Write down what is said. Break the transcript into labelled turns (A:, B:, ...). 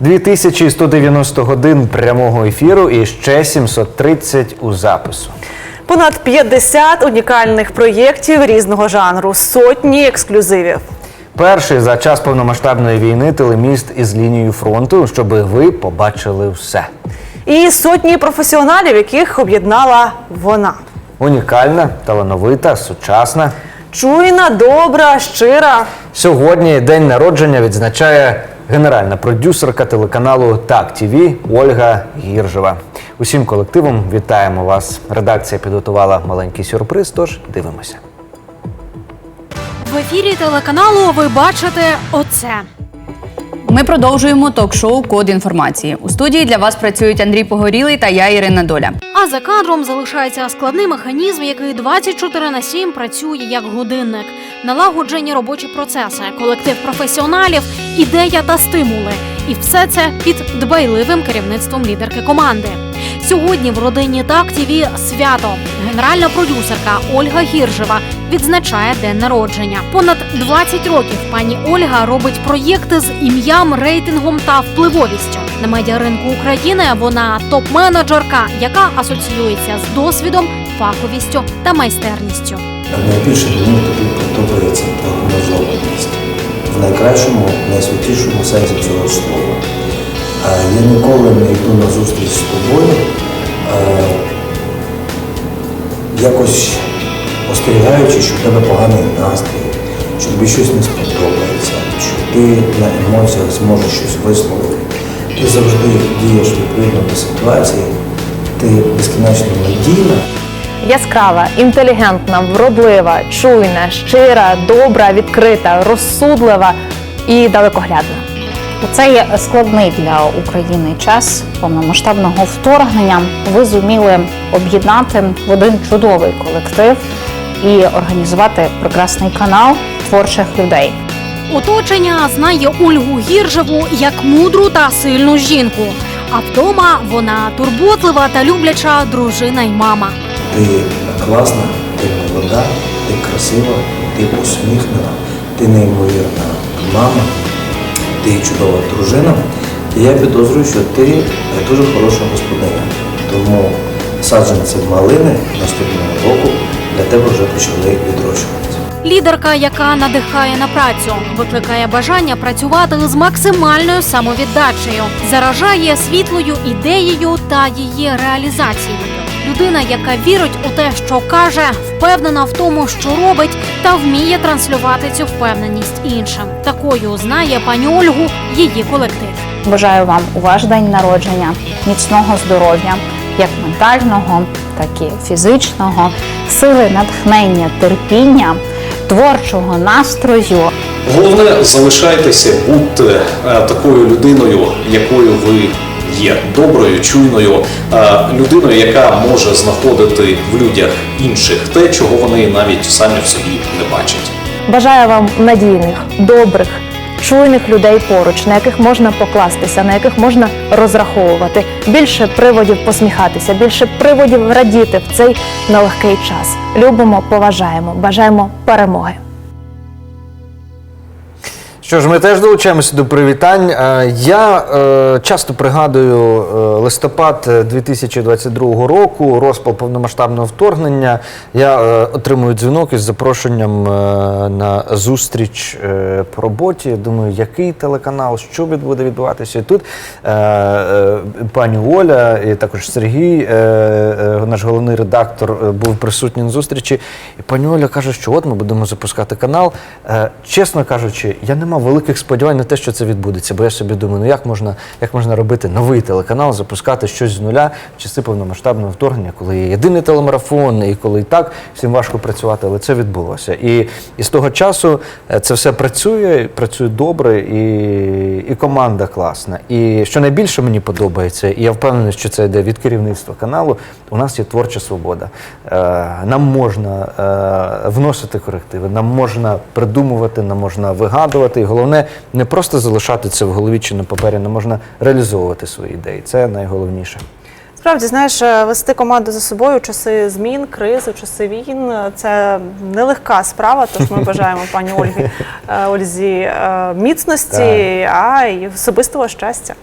A: 2190 годин прямого ефіру і ще 730 у запису.
B: Понад 50 унікальних проєктів різного жанру, сотні ексклюзивів.
A: Перший за час повномасштабної війни телеміст із лінією фронту, щоб ви побачили все.
B: І сотні професіоналів, яких об'єднала вона.
A: Унікальна, талановита, сучасна.
B: Чуйна, добра, щира.
A: Сьогодні день народження відзначає генеральна продюсерка телеканалу Так ТІВІ Ольга Гіржева. Усім колективом вітаємо вас. Редакція підготувала маленький сюрприз. Тож дивимося.
C: В ефірі телеканалу ви бачите оце.
D: Ми продовжуємо ток-шоу Код інформації. У студії для вас працюють Андрій Погорілий та я Ірина Доля.
C: А за кадром залишається складний механізм, який 24 на 7 працює як годинник. Налагоджені робочі процеси, колектив професіоналів, ідея та стимули. І все це під дбайливим керівництвом лідерки команди. Сьогодні в родині Так ТІВІ свято. Генеральна продюсерка Ольга Гіржева відзначає день народження. Понад 20 років пані Ольга робить проєкти з ім'ям, рейтингом та впливовістю. На медіаринку України вона топ-менеджерка, яка асоціюється з досвідом, фаховістю та майстерністю.
E: Найбільше мені тобі подобається в найкращому, найсвятішому сенсі цього слова. А Я ніколи не йду на зустріч з тобою, е, якось остерігаючи, що в тебе поганий настрій, що тобі щось не сподобається, що ти на емоціях зможеш щось висловити. Ти завжди дієш відповідно до ситуації, ти безкінечно надійна.
F: Яскрава, інтелігентна, вродлива, чуйна, щира, добра, відкрита, розсудлива і далекоглядна.
G: У цей складний для України час повномасштабного вторгнення ви зуміли об'єднати в один чудовий колектив і організувати прекрасний канал творчих людей.
C: Оточення знає Ольгу Гіржеву як мудру та сильну жінку. А вдома вона турботлива та любляча дружина й мама.
E: Ти класна, ти молода, ти красива, ти усміхнена, ти неймовірна мама, ти чудова дружина. І я підозрюю, що ти дуже хороша господиня. Тому саджанці малини наступного року для тебе вже почали відрощуватися.
C: Лідерка, яка надихає на працю, викликає бажання працювати з максимальною самовіддачею, заражає світлою ідеєю та її реалізацією. Людина, яка вірить у те, що каже, впевнена в тому, що робить, та вміє транслювати цю впевненість іншим. Такою знає пані Ольгу її колектив.
G: Бажаю вам у ваш день народження міцного здоров'я, як ментального, так і фізичного, сили натхнення, терпіння, творчого настрою,
H: Головне, залишайтеся, будьте такою людиною, якою ви є, доброю, чуйною, е, людиною, яка може знаходити в людях інших те, чого вони навіть самі в собі не бачать.
F: Бажаю вам надійних, добрих, чуйних людей поруч, на яких можна покластися, на яких можна розраховувати. Більше приводів посміхатися, більше приводів радіти в цей нелегкий час. Любимо, поважаємо, бажаємо перемоги.
A: Що ж, ми теж долучаємося до привітань. Е, Я е, часто пригадую е, листопад е, 2022 року, розпал повномасштабного вторгнення. Я е, отримую дзвінок із запрошенням е, на зустріч е, по роботі. Думаю, який телеканал, що буде відбуватися. І тут е, е, пані Оля і також Сергій, е, е, наш головний редактор, е, був присутній на зустрічі. І пані Оля каже, що от ми будемо запускати канал. Е, Чесно кажучи, я не мав великих сподівань на те, що це відбудеться, бо я собі думаю, ну як можна, як можна робити новий телеканал, запускати щось з нуля в часи повномасштабного вторгнення, коли є єдиний телемарафон, і коли і так всім важко працювати, але це відбулося. І, і з того часу е, це все працює, працює добре, і, і команда класна. І що найбільше мені подобається, і я впевнений, що це йде від керівництва каналу. У нас є творча свобода. Е, Нам можна е, вносити корективи, нам можна придумувати, нам можна вигадувати. Головне не просто залишати це в голові чи на папері, не можна реалізовувати свої ідеї. Це найголовніше.
B: Справді, знаєш, е, вести команду за собою в часи змін, криз, у часи війн е, це нелегка справа. Тож ми бажаємо пані Ольгі е, Ользі міцності, а й особистого щастя.